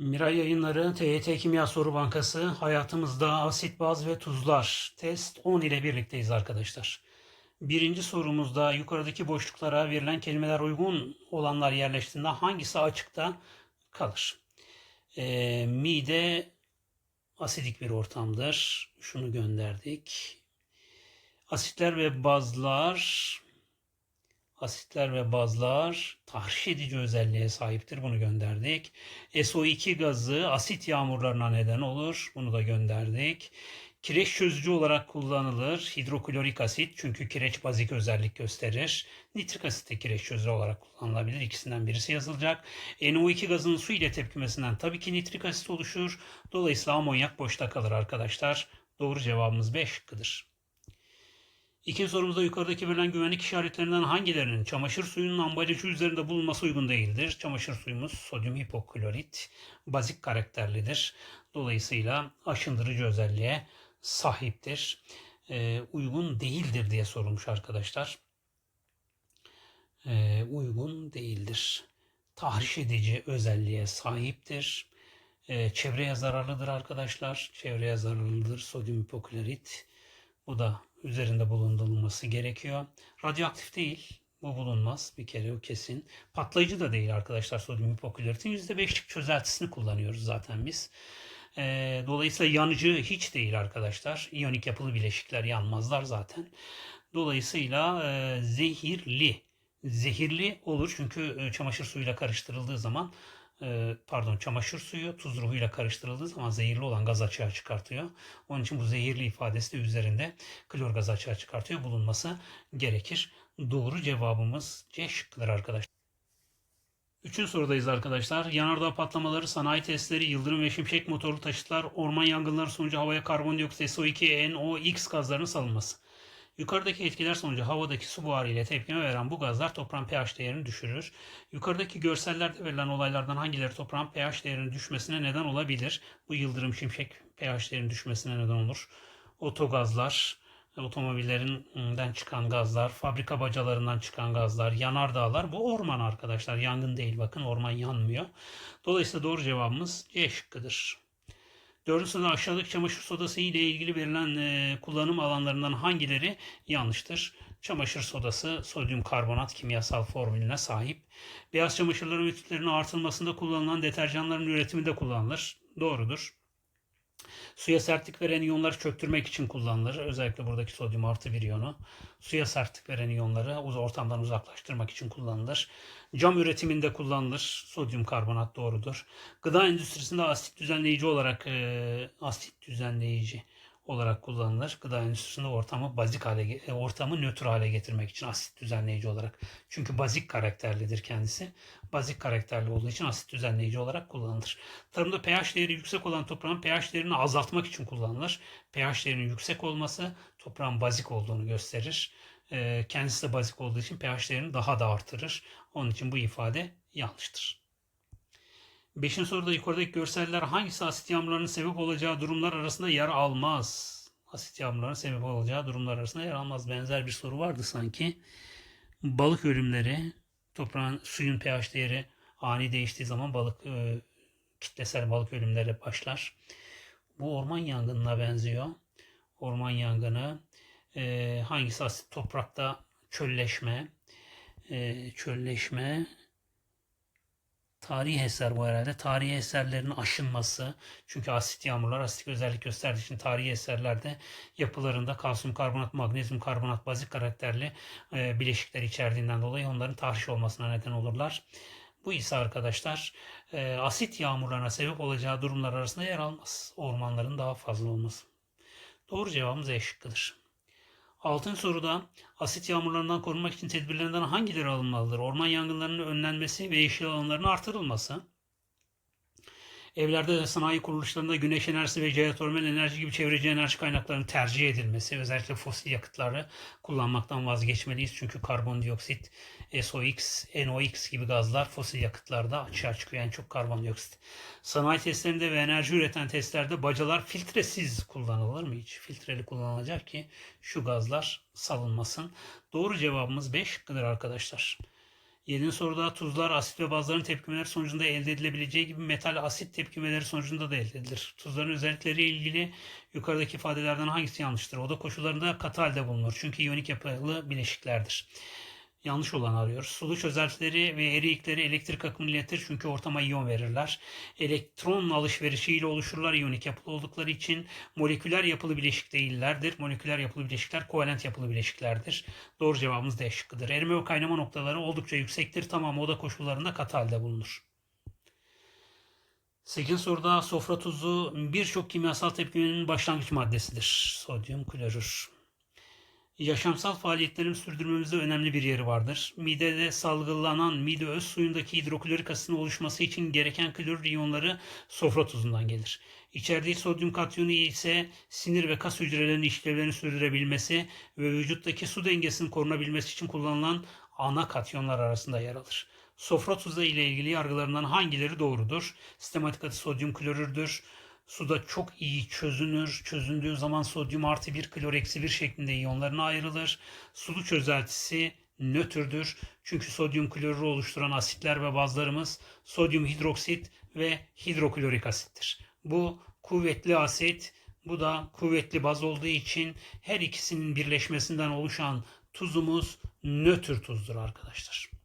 Miray Yayınları TYT Kimya Soru Bankası hayatımızda asit, baz ve tuzlar test 10 ile birlikteyiz arkadaşlar. Birinci sorumuzda yukarıdaki boşluklara verilen kelimeler uygun olanlar yerleştiğinde hangisi açıkta kalır? Ee, mide asidik bir ortamdır. Şunu gönderdik. Asitler ve bazlar asitler ve bazlar tahriş edici özelliğe sahiptir. Bunu gönderdik. SO2 gazı asit yağmurlarına neden olur. Bunu da gönderdik. Kireç çözücü olarak kullanılır. Hidroklorik asit çünkü kireç bazik özellik gösterir. Nitrik asit de kireç çözücü olarak kullanılabilir. İkisinden birisi yazılacak. NO2 gazının su ile tepkimesinden tabii ki nitrik asit oluşur. Dolayısıyla amonyak boşta kalır arkadaşlar. Doğru cevabımız B şıkkıdır. İkinci sorumuzda yukarıdaki verilen güvenlik işaretlerinden hangilerinin çamaşır suyunun ambalajı üzerinde bulunması uygun değildir? Çamaşır suyumuz sodyum hipoklorit bazik karakterlidir. Dolayısıyla aşındırıcı özelliğe sahiptir. Ee, uygun değildir diye sorulmuş arkadaşlar. Ee, uygun değildir. Tahriş edici özelliğe sahiptir. Ee, çevreye zararlıdır arkadaşlar. Çevreye zararlıdır sodyum hipoklorit. Bu da üzerinde bulundurulması gerekiyor. Radyoaktif değil. Bu bulunmaz. Bir kere o kesin. Patlayıcı da değil arkadaşlar sodyum hipokloritin. %5'lik çözeltisini kullanıyoruz zaten biz. Ee, dolayısıyla yanıcı hiç değil arkadaşlar. İyonik yapılı bileşikler yanmazlar zaten. Dolayısıyla e, zehirli. Zehirli olur çünkü e, çamaşır suyuyla karıştırıldığı zaman e, pardon çamaşır suyu tuz ruhuyla karıştırıldığı zaman zehirli olan gaz açığa çıkartıyor. Onun için bu zehirli ifadesi de üzerinde klor gazı açığa çıkartıyor bulunması gerekir. Doğru cevabımız C şıkkıdır arkadaşlar. Üçüncü sorudayız arkadaşlar. Yanardağ patlamaları, sanayi testleri, yıldırım ve şimşek motorlu taşıtlar, orman yangınları sonucu havaya karbondioksit, SO2, NOx gazlarının salınması. Yukarıdaki etkiler sonucu havadaki su buharı ile tepkime veren bu gazlar toprağın pH değerini düşürür. Yukarıdaki görsellerde verilen olaylardan hangileri toprağın pH değerinin düşmesine neden olabilir? Bu yıldırım şimşek pH değerinin düşmesine neden olur. Otogazlar, otomobillerinden çıkan gazlar, fabrika bacalarından çıkan gazlar, yanardağlar bu orman arkadaşlar. Yangın değil bakın orman yanmıyor. Dolayısıyla doğru cevabımız C şıkkıdır. Dördüncü sırada aşağıdaki çamaşır sodası ile ilgili verilen e, kullanım alanlarından hangileri yanlıştır? Çamaşır sodası sodyum karbonat kimyasal formülüne sahip. Beyaz çamaşırların ve tütlerin artılmasında kullanılan deterjanların üretiminde kullanılır. Doğrudur. Suya sertlik veren iyonları çöktürmek için kullanılır. Özellikle buradaki sodyum artı bir iyonu. Suya sertlik veren iyonları ortamdan uzaklaştırmak için kullanılır. Cam üretiminde kullanılır. Sodyum karbonat doğrudur. Gıda endüstrisinde asit düzenleyici olarak e, asit düzenleyici olarak kullanılır. Gıda endüstrisinde ortamı bazik hale, e, ortamı nötr hale getirmek için asit düzenleyici olarak. Çünkü bazik karakterlidir kendisi. Bazik karakterli olduğu için asit düzenleyici olarak kullanılır. Tarımda pH değeri yüksek olan toprağın pH değerini azaltmak için kullanılır. pH değerinin yüksek olması toprağın bazik olduğunu gösterir. E, kendisi de bazik olduğu için pH değerini daha da artırır. Onun için bu ifade yanlıştır. Beşinci soruda yukarıdaki görseller hangisi asit yağmurlarının sebep olacağı durumlar arasında yer almaz? Asit yağmurlarının sebep olacağı durumlar arasında yer almaz. Benzer bir soru vardı sanki. Balık ölümleri, toprağın suyun pH değeri ani değiştiği zaman balık e, kitlesel balık ölümleri başlar. Bu orman yangınına benziyor. Orman yangını e, hangisi asit toprakta çölleşme, e, çölleşme, tarihi eser bu herhalde. Tarihi eserlerin aşınması. Çünkü asit yağmurlar asitik özellik gösterdiği için tarihi eserlerde yapılarında kalsiyum karbonat, magnezyum karbonat, bazik karakterli e, bileşikler içerdiğinden dolayı onların tahriş olmasına neden olurlar. Bu ise arkadaşlar e, asit yağmurlarına sebep olacağı durumlar arasında yer almaz. Ormanların daha fazla olması. Doğru cevabımız E şıkkıdır. Altın soruda asit yağmurlarından korunmak için tedbirlerinden hangileri alınmalıdır? Orman yangınlarının önlenmesi ve yeşil alanların artırılması. Evlerde ve sanayi kuruluşlarında güneş enerjisi ve jeotermal enerji gibi çevreci enerji kaynaklarının tercih edilmesi, özellikle fosil yakıtları kullanmaktan vazgeçmeliyiz. Çünkü karbondioksit, SOx, NOx gibi gazlar fosil yakıtlarda açığa çıkıyor. En çok karbondioksit. Sanayi testlerinde ve enerji üreten testlerde bacalar filtresiz kullanılır mı hiç? Filtreli kullanılacak ki şu gazlar salınmasın. Doğru cevabımız 5 şıkkıdır arkadaşlar. Yedinci soruda tuzlar, asit ve bazların tepkimeleri sonucunda elde edilebileceği gibi metal asit tepkimeleri sonucunda da elde edilir. Tuzların özellikleriyle ilgili yukarıdaki ifadelerden hangisi yanlıştır? Oda koşullarında katı halde bulunur. Çünkü iyonik yapılı bileşiklerdir. Yanlış olan arıyoruz. Sulu çözeltileri ve eriyikleri elektrik akımını iletir çünkü ortama iyon verirler. Elektron alışverişiyle oluşurlar iyonik yapılı oldukları için moleküler yapılı bileşik değillerdir. Moleküler yapılı bileşikler kovalent yapılı bileşiklerdir. Doğru cevabımız D şıkkıdır. Erime ve kaynama noktaları oldukça yüksektir. Tamam oda koşullarında katı halde bulunur. 8. soruda sofra tuzu birçok kimyasal tepkimenin başlangıç maddesidir. Sodyum klorür. Yaşamsal faaliyetlerin sürdürmemizde önemli bir yeri vardır. Midede salgılanan mide öz suyundaki hidroklorik asitin oluşması için gereken klorür iyonları sofra tuzundan gelir. İçerdiği sodyum katyonu ise sinir ve kas hücrelerinin işlevlerini sürdürebilmesi ve vücuttaki su dengesinin korunabilmesi için kullanılan ana katyonlar arasında yer alır. Sofra tuzu ile ilgili yargılarından hangileri doğrudur? Sistematik adı sodyum klorürdür. Suda çok iyi çözünür. Çözündüğü zaman sodyum artı bir klor eksi bir şeklinde iyonlarına ayrılır. Sulu çözeltisi nötrdür. Çünkü sodyum klorürü oluşturan asitler ve bazlarımız sodyum hidroksit ve hidroklorik asittir. Bu kuvvetli asit, bu da kuvvetli baz olduğu için her ikisinin birleşmesinden oluşan tuzumuz nötr tuzdur arkadaşlar.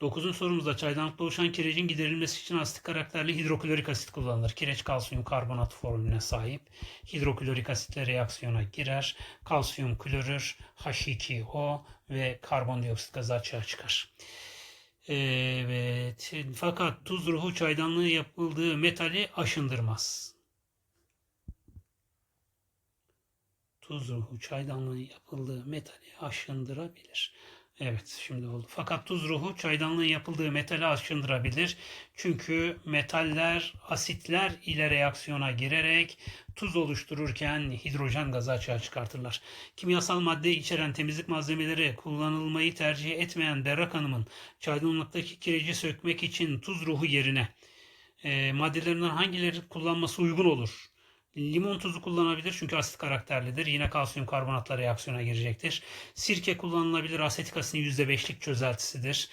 Dokuzun sorumuzda çaydanlıkta oluşan kirecin giderilmesi için asitik karakterli hidroklorik asit kullanılır. Kireç kalsiyum karbonat formülüne sahip. Hidroklorik asitle reaksiyona girer. Kalsiyum klorür, H2O ve karbondioksit gazı açığa çıkar. Evet. Fakat tuz ruhu çaydanlığı yapıldığı metali aşındırmaz. Tuz ruhu çaydanlığı yapıldığı metali aşındırabilir. Evet şimdi oldu. Fakat tuz ruhu çaydanlığın yapıldığı metali aşındırabilir. Çünkü metaller asitler ile reaksiyona girerek tuz oluştururken hidrojen gazı açığa çıkartırlar. Kimyasal madde içeren temizlik malzemeleri kullanılmayı tercih etmeyen Berrak Hanım'ın çaydanlıktaki kireci sökmek için tuz ruhu yerine e, maddelerinden hangileri kullanması uygun olur? Limon tuzu kullanabilir çünkü asit karakterlidir. Yine kalsiyum karbonatla reaksiyona girecektir. Sirke kullanılabilir. Asetik asitin %5'lik çözeltisidir.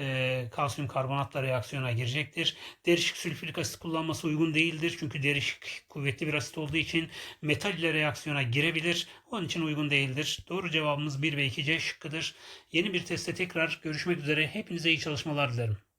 Ee, kalsiyum karbonatla reaksiyona girecektir. Derişik sülfürik asit kullanması uygun değildir. Çünkü derişik kuvvetli bir asit olduğu için metal ile reaksiyona girebilir. Onun için uygun değildir. Doğru cevabımız 1 ve 2 C şıkkıdır. Yeni bir testte tekrar görüşmek üzere. Hepinize iyi çalışmalar dilerim.